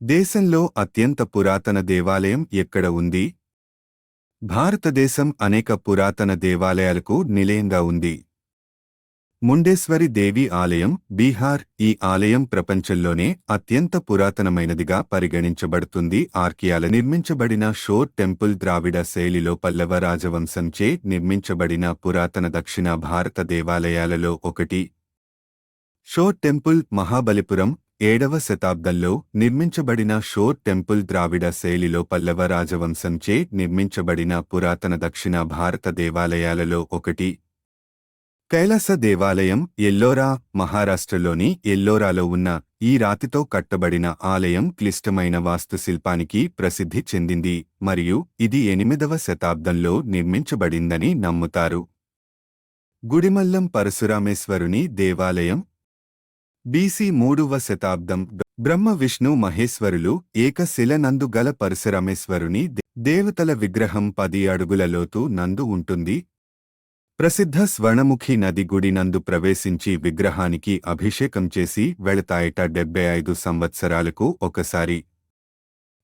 దేశంలో అత్యంత పురాతన దేవాలయం ఎక్కడ ఉంది? భారతదేశం అనేక పురాతన దేవాలయాలకు నిలయంగా ఉంది. ముండేశ్వరి దేవి ఆలయం బీహార్ ఈ ఆలయం ప్రపంచంలోనే అత్యంత పురాతనమైనదిగా పరిగణించబడుతుంది. ఆర్కియాల నిర్మించబడిన షోర్ టెంపుల్ ద్రావిడ శైలిలో పల్లవ రాజవంశంచే నిర్మించబడిన పురాతన దక్షిణ భారత దేవాలయాలలో ఒకటి. షోర్ టెంపుల్ మహాబలిపురం ఏడవ శతాబ్దంలో నిర్మించబడిన షోర్ టెంపుల్ ద్రావిడ శైలిలో పల్లవ రాజవంశంచే నిర్మించబడిన పురాతన దక్షిణ భారత దేవాలయాలలో ఒకటి. కైలాస దేవాలయం ఎల్లోరా మహారాష్ట్రలోని ఎల్లోరాలో ఉన్న ఈ రాతితో కట్టబడిన ఆలయం క్లిష్టమైన వాస్తుశిల్పానికి ప్రసిద్ధి చెందింది మరియు ఇది ఎనిమిదవ శతాబ్దంలో నిర్మించబడిందని నమ్ముతారు. గుడిమల్లం పరశురామేశ్వరుని దేవాలయం బీసీ మూడవ శతాబ్దం బ్రహ్మ విష్ణు మహేశ్వరులు ఏకశిల నందు గల పరశురమేశ్వరుని దేవతల విగ్రహం పది అడుగుల లోతు నందు ఉంటుంది. ప్రసిద్ధ స్వర్ణముఖి నది గుడి నందు ప్రవేశించి విగ్రహానికి అభిషేకం చేసి వెళతాయట డెబ్బై ఐదు సంవత్సరాలకు ఒకసారి.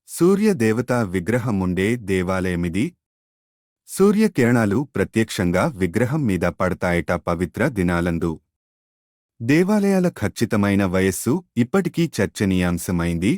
సూర్యదేవత విగ్రహముండే దేవాలయమిది. సూర్యకిరణాలు ప్రత్యక్షంగా విగ్రహం మీద పడతాయట పవిత్ర దినాలందు. దేవాలయాల ఖచ్చితమైన వయస్సు ఇప్పటికీ చర్చనీయాంశమైంది.